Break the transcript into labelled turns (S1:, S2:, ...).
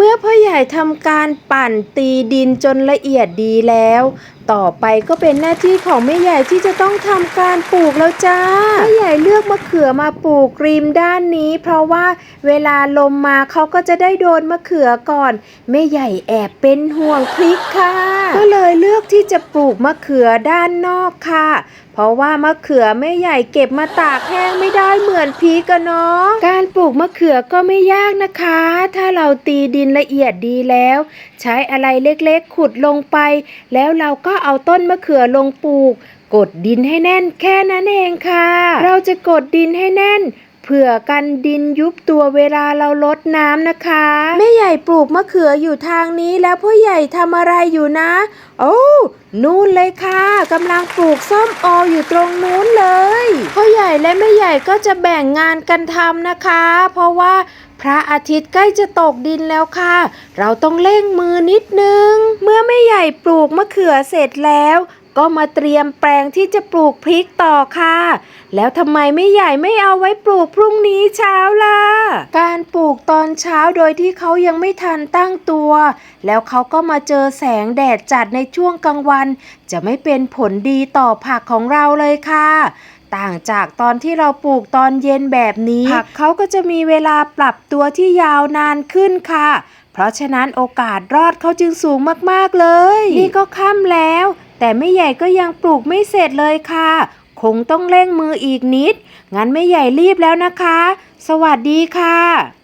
S1: เมื่อพ่อใหญ่ทำการปั่นตีดินจนละเอียดดีแล้ว ต่อไปก็เป็นหน้าที่ของแม่ใหญ่ที่จะต้องทำการปลูกแล้วจ้าแม่ใหญ่เลือกมะเขือมาปลูกริมด้านนี้ เพราะว่าเวลาลมมาเขาก็จะได้โดนมะเขือก่อนแม่ใหญ่แอบเป็นห่วงพริกค่ะ ก็เลยเลือกที่จะปลูกมะเขือด้านนอกค่ะ เพราะว่ามะเขือแม่ใหญ่เก็บมาตากแห้งไม่ได้เหมือนพริกอะเนาะการปลูกมะเขือก็ไม่ยากนะคะ ถ้าเราตีดินละเอียดดีแล้ว ใช้อะไรเล็กๆ ขุดลงไป แล้วเราก็เอาต้นมะเขือลงปลูก กดดินให้แน่นแค่นั้นเองค่ะ เราจะกดดินให้แน่น เผื่อกันดินยุบตัวเวลาเราลดน้ำนะคะ แม่ใหญ่ปลูกมะเขืออยู่ทางนี้แล้วพ่อใหญ่ทำอะไรอยู่นะ โอ้นู่นเลยค่ะกำลังปลูกส้มโออยู่ตรงนู้นเลยพ่อใหญ่และแม่ใหญ่ก็จะแบ่งงานกันทำนะคะ เพราะว่าพระอาทิตย์ใกล้จะตกดินแล้วค่ะ เราต้องเร่งมือนิดนึง เมื่อแม่ใหญ่ปลูกมะเขือเสร็จแล้วก็มาเตรียมแปลงที่จะปลูกพริกต่อค่ะ แล้วทำไมไม่ใหญ่ไม่เอาไว้ปลูกพรุ่งนี้เช้าล่ะ การปลูกตอนเช้าโดยที่เขายังไม่ทันตั้งตัว แล้วเขาก็มาเจอแสงแดดจัดในช่วงกลางวัน จะไม่เป็นผลดีต่อผักของเราเลยค่ะ ต่างจากตอนที่เราปลูกตอนเย็นแบบนี้ ผักเขาก็จะมีเวลาปรับตัวที่ยาวนานขึ้นค่ะ เพราะฉะนั้นโอกาสรอดเขาจึงสูงมากๆเลย นี่ก็ค่ำแล้ว แต่แม่ใหญ่ก็ยังปลูกไม่เสร็จเลยค่ะ คงต้องเร่งมืออีกนิด งั้นแม่ใหญ่รีบแล้วนะคะ สวัสดีค่ะ